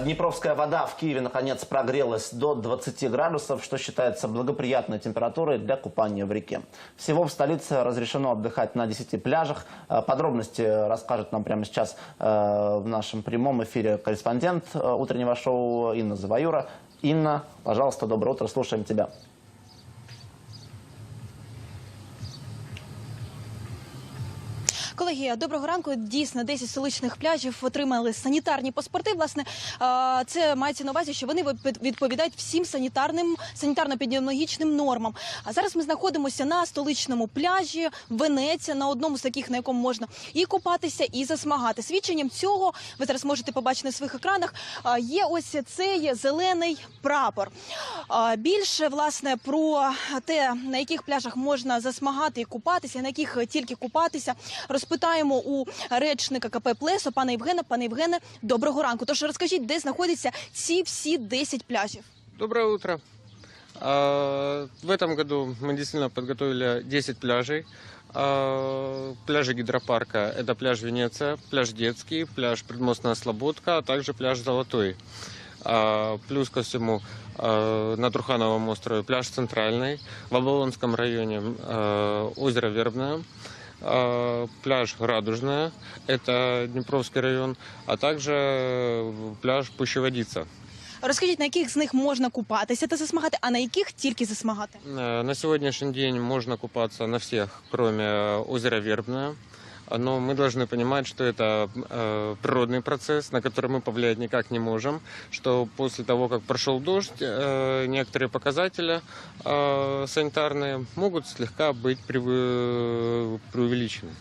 Днепровская вода в Киеве наконец прогрелась до 20 градусов, что считается благоприятной температурой для купания в реке. Всего в столице разрешено отдыхать на 10 пляжах. Э, Подробности расскажет нам прямо сейчас э, в нашем прямом эфире корреспондент э, утреннего шоу Инна Заваюра. Инна, пожалуйста, доброе утро, слушаем тебя. Колеги, доброго ранку. Дійсно, 10 столичних пляжів отримали санітарні паспорти. Власне, це мається на увазі, що вони відпо- відповідають всім санітарним санітарно-епідеміологічним нормам. А зараз ми знаходимося на столичному пляжі Венеція, на одному з таких, на якому можна і купатися, і засмагати. Свідченням цього ви зараз можете побачити на своїх екранах. Є ось цей зелений прапор. Більше власне про те, на яких пляжах можна засмагати і купатися, на яких тільки купатися, розпитаємо у речника КП Плесо, пана Євгена. Пане Євгене, доброго ранку. Тож розкажіть, де знаходяться ці всі 10 пляжів? Доброе утро. А, В этом году мы действительно подготовили 10 пляжей. А, Пляжи гидропарка – это пляж Венеция, пляж Детский, пляж Предмостная Слободка, а также пляж Золотой. А, Плюс ко всему а, на Трухановом острове пляж Центральный, в Оболонском районе а, озеро Вербное, а, пляж Радужная, это Днепровский район, а также пляж Пущеводица. Розкажіть, на яких з них можна купатися та засмагати, а на яких тільки засмагати? Э, На сегодняшний день можно купаться на всех, кроме э, озера Вербное. Но мы должны понимать, что это э, природный процесс, на который мы повлиять никак не можем. Что после того, как прошел дождь, э, некоторые показатели э, санитарные могут слегка быть превы- преувеличены.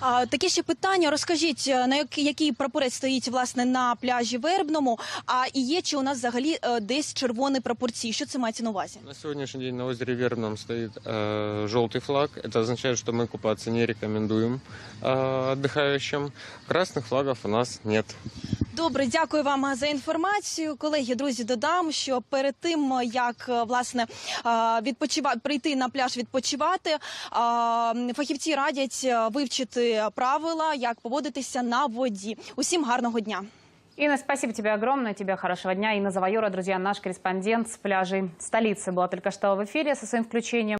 А, таке ще питання. Розкажіть, е, на який, який прапорець стоїть власне на пляжі Вербному? А і є чи у нас взагалі е, десь червоний прапорці? Що це мається на увазі? На сегодняшний день на озере Вербном стоит э, желтый флаг. Это означает, что мы купаться не рекомендуем э, отдыхающим. Красных флагов у нас нет. Добре, дякую вам за інформацію. Колеги, друзі, додам, що перед тим як е, власне відпочивати прийти на пляж відпочивати, е, фахівці радять е, вивчити правила, як поводитися на воді. Усім гарного дня. Инна, спасибо тебе огромное. Тебе хорошего дня. Инна Завайора, друзья, наш корреспондент с пляжей столицы была только что в эфире со своим включением.